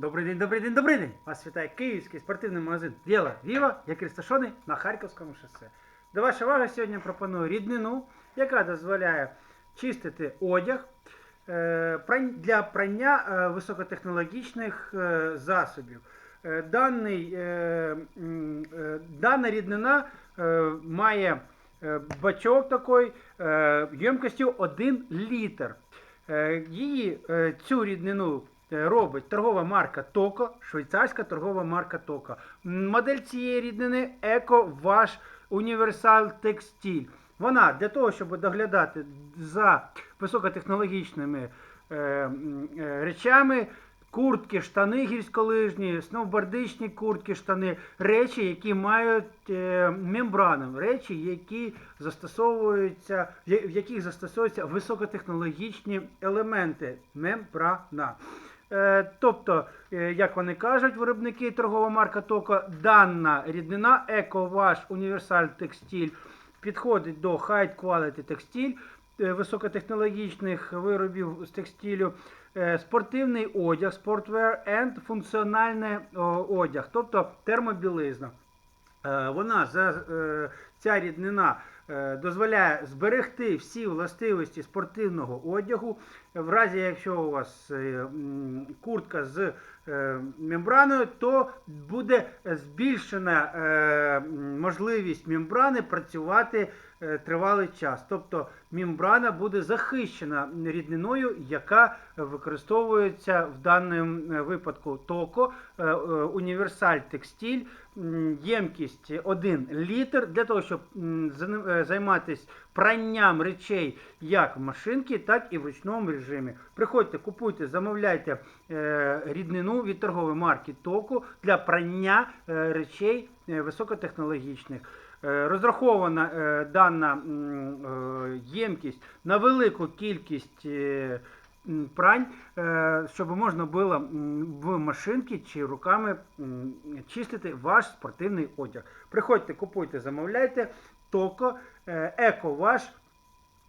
Добрий день, добрий день, добрий день! Вас вітає київський спортивний магазин Віла Віва, який розташований на Харківському шосе. До вашої уваги сьогодні пропоную ріднину, яка дозволяє чистити одяг е, для прання е, високотехнологічних е, засобів. Даний, дана ріднина має бачок такий ємкістю 1 літр. Її цю ріднину робить торгова марка Токо, швейцарська торгова марка Токо. Модель цієї ріднини Еко Ваш Універсал Текстиль. Вона для того, щоб доглядати за високотехнологічними е, е, речами. Куртки, штани гірськолижні, сноубордичні куртки, штани, речі, які мають е, мембрану, речі, які застосовуються, в яких застосовуються високотехнологічні елементи мембрана. Е, тобто, е, як вони кажуть, виробники торгова марка Токо, дана ріднина EcoWash Universal Textile підходить до High Quality Textile, е, високотехнологічних виробів з текстилю, спортивний одяг, спортвер and функціональний одяг, тобто термобілизна. Вона за ця ріднина е, дозволяє зберегти всі властивості спортивного одягу. В разі, якщо у вас е, куртка з е, мембраною, то буде збільшена можливість мембрани працювати тривалий час. Тобто мембрана буде захищена рідниною, яка використовується в даному випадку токо універсаль текстиль, ємкість 1 літр для того, щоб е, займатися пранням речей як в машинці, так і в ручному режимі. Приходьте, купуйте, замовляйте е, ріднину від торгової марки Току для прання е, речей високотехнологічних. Розрахована дана ємкість на велику кількість прань, е, щоб можна було в машинці чи руками чистити ваш спортивний одяг. Приходьте, купуйте, замовляйте. Токо, е, Еко Ваш,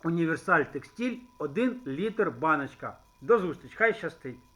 Універсаль Текстиль, 1 літр баночка. До зустрічі, хай щастить!